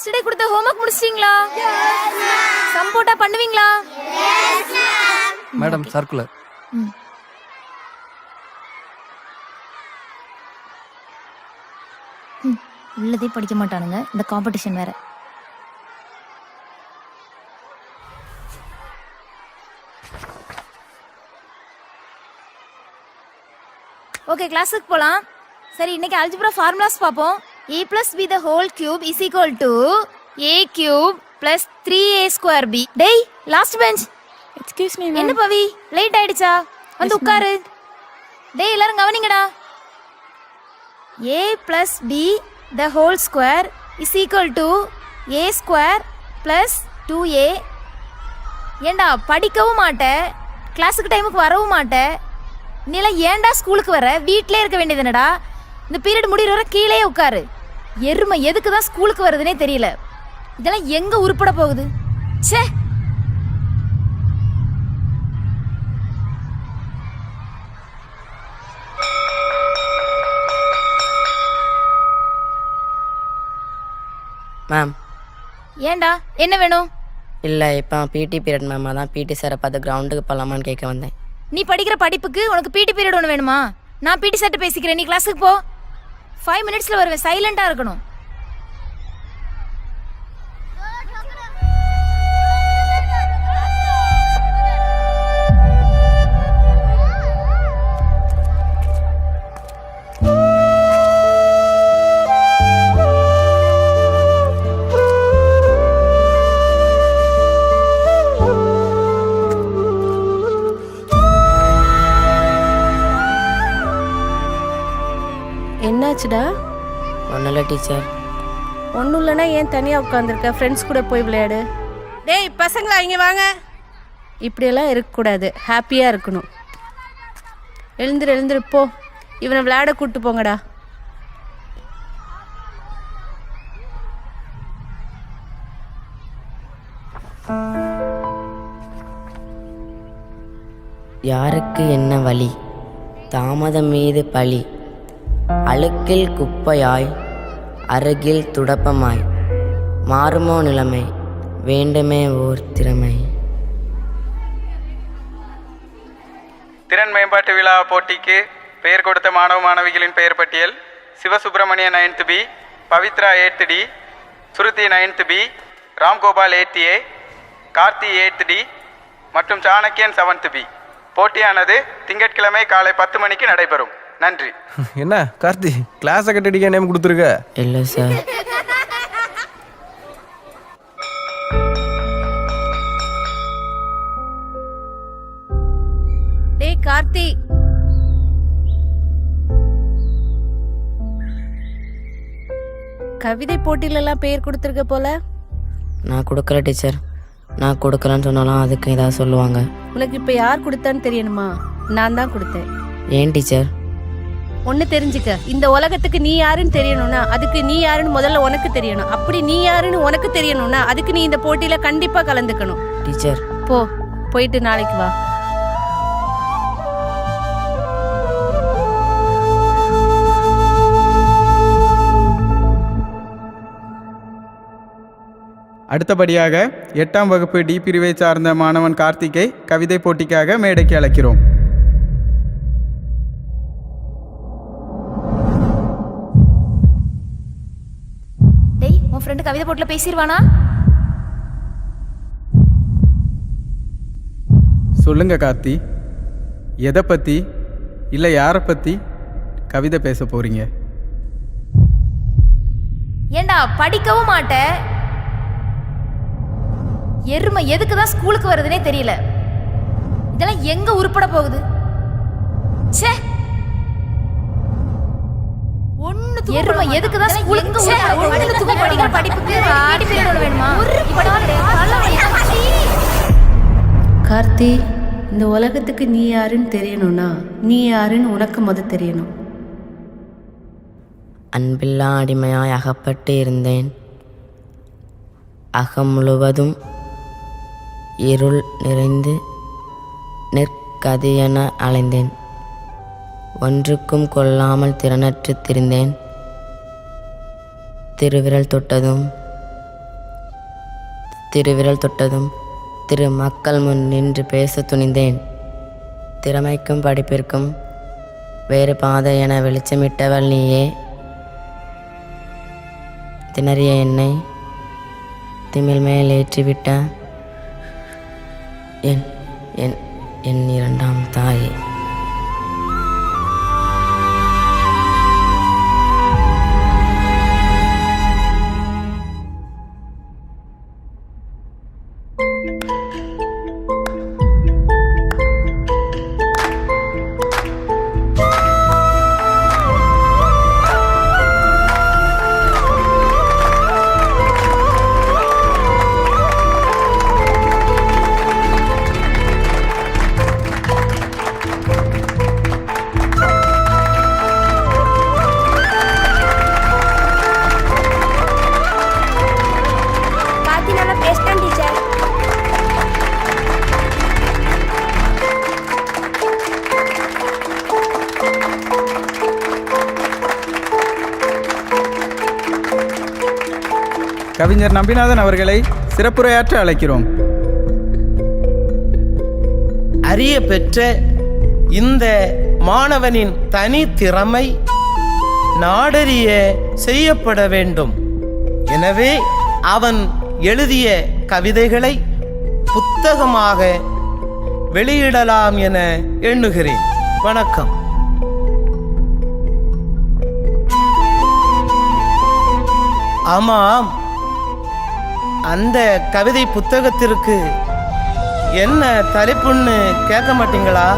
Yesterday கொடுத்த homework முடிச்சிட்டீங்களா? Some போட்டா பண்ணுவீங்களா? மேடம் சர்க்குலர் உள்ளதே படிக்க மாட்டானுங்க. இந்த காம்படிஷன் வேற. ஓகே கிளாஸுக்கு போலாம். சரி இன்னைக்கு அல்ஜிப்ரா ஃபார்முலாஸ் பார்ப்போம். Plus B the whole cube is equal to A cube plus three A square B டேய் லாஸ்ட் பெஞ்ச் எக்ஸ்கியூஸ் மீ என்ன பவி? லேட் ஆயிடுச்சா? வந்து உட்காரு. டேய் எல்லாரும் கவனிங்கடா. Plus B the whole square is equal to A square plus two A ஏண்டா படிக்கவும் மாட்டேன் கிளாஸுக்கு டைமுக்கு வரவும் மாட்டேன் நீலாம் ஏன்டா ஸ்கூலுக்கு வர? வீட்டிலே இருக்க வேண்டியதுனடா இந்த பீரியட் முடிகிற வரை கீழே உட்காரு. எருமை எதுக்கு தான் ஸ்கூலுக்கு வருதுன்னே தெரியல. இதெல்லாம் எங்க உருப்பட போகுது? ச்சே! மேம். ஏன்டா? என்ன வேணும்? இல்லை இப்போ பிடி பீரியட் மேம். அதான் பிடி சாரை பார்த்து கிரவுண்டுக்கு போகலாமான்னு கேட்க வந்தேன். நீ படிக்கிற படிப்புக்கு உனக்கு பிடி பீரியட் ஒன்று வேணுமா? நான் பிடி சார்ட்ட பேசிக்கிறேன். நீ கிளாஸுக்கு போ. ஃபைவ் மினிட்ஸில் வருவேன். சைலண்டாக இருக்கணும். என்னாச்சுடா? ஒன்றும் இல்லை டீச்சர். ஒன்றும் இல்லைன்னா ஏன் தனியாக உட்காந்துருக்க ஃப்ரெண்ட்ஸ் கூட போய் விளையாடு. டேய் பசங்களா இங்கே வாங்க. இப்படியெல்லாம் இருக்கக்கூடாது. ஹாப்பியாக இருக்கணும். எழுந்துரு எழுந்துரு போ. இவனை விளையாட கூட்டு போங்கடா. யாருக்கு என்ன வழி தாமதம் மீது பழி அழுக்கில் குப்பையாய் அருகில் துடப்பமாய் மாறுமோ நிலைமை வேண்டுமே ஓர் திறமை. திறன் மேம்பாட்டு விழா போட்டிக்கு பெயர் கொடுத்த மாணவ மாணவிகளின் பெயர் பட்டியல் Sivasubramania ninth B Pavithra eighth D Shruti ninth B Ramgopal eighth A Karthi eighth D மற்றும் சாணக்கியன் செவன்த் பி. போட்டியானது திங்கட்கிழமை காலை பத்து மணிக்கு நடைபெறும். நன்றி. என்ன கார்த்தி கிளாஸை கட்டடிக்க நேம் கொடுத்துருக்க? இல்லை சார் டேய் கார்த்தி. கவிதை போட்டியிலலாம் பேர் கொடுத்துருக்க போல? நான் கொடுக்கல டீச்சர் நான் கொடுக்கலன்னு சொன்னாலும் அதுக்கு ஏதாவது சொல்லுவாங்க. உனக்கு இப்போ யார் கொடுத்தான்னு தெரியணுமா? நான் தான் கொடுத்தேன். ஏன் டீச்சர் ஒன்று தெரிஞ்சுக்க. இந்த உலகத்துக்கு நீ யாருன்னு தெரியணும்னா அதுக்கு நீ யாருன்னு முதல்ல உனக்கு தெரியணும். அப்படி நீ யாருன்னு உனக்கு தெரியணும்னா அதுக்கு நீ இந்த போட்டியில கண்டிப்பா கலந்துக்கணும். டீச்சர். போ போயிட்டு நாளைக்கு வா. அடுத்தபடியாக எட்டாம் வகுப்பு டி பிரிவை சார்ந்த மாணவன் கார்த்திகை கவிதை போட்டிக்காக மேடைக்கு அழைக்கிறோம். உன் ஃப்ரெண்டு கவிதை போட்டில் பேசிடுவானா சொல்லுங்க கார்த்தி. எதை பற்றி இல்லை யாரை பற்றி கவிதை பேச போகிறீங்க ஏண்டா படிக்கவும் மாட்டேன் எருமை எதுக்கு தான் ஸ்கூலுக்கு வருதுன்னே தெரியல. இதெல்லாம் எங்க உருப்பட போகுது? ச்சே! எருமை எதுக்கு தான் ஸ்கூலுக்கு ஒண்ணு தூக்க படிக்கிற படிப்புக்கு ஆடி பீரியட் வேணுமா கார்த்தி இந்த உலகத்துக்கு நீ யாருன்னு தெரியணும்னா நீ யாருன்னு உனக்கு முத தெரியணும். அன்பில்லா அடிமையாய் அகப்பட்டு இருந்தேன் அகம் முழுவதும் இருள் நிறைந்து நெற்கதியென அலைந்தேன். ஒன்றுக்கும் கொள்ளாமல் திறனற்று திரிந்தேன். திருவிரல் தொட்டதும் திருவிரல் தொட்டதும் திரு மக்கள் முன் நின்று பேச துணிந்தேன். திறமைக்கும் படிப்பிற்கும் வேறு பாதை என வெளிச்சமிட்டவள் நீயே. திணறிய என்னை திமில் மேல் ஏற்றிவிட்ட என் என் என் இரண்டாம் தாயே. கவிஞர் நம்பிநாதன் அவர்களை சிறப்புரையாற்ற அழைக்கிறோம். அறிய பெற்ற இந்த மாணவனின் தனி திறமை நாடறிய செய்யப்பட வேண்டும். எனவே அவன் எழுதிய கவிதைகளை புத்தகமாக வெளியிடலாம் என எண்ணுகிறேன். வணக்கம். ஆமாம். அந்த கவிதை புத்தகத்திற்கு என்ன தலைப்புன்னு கேட்க மாட்டீங்களா?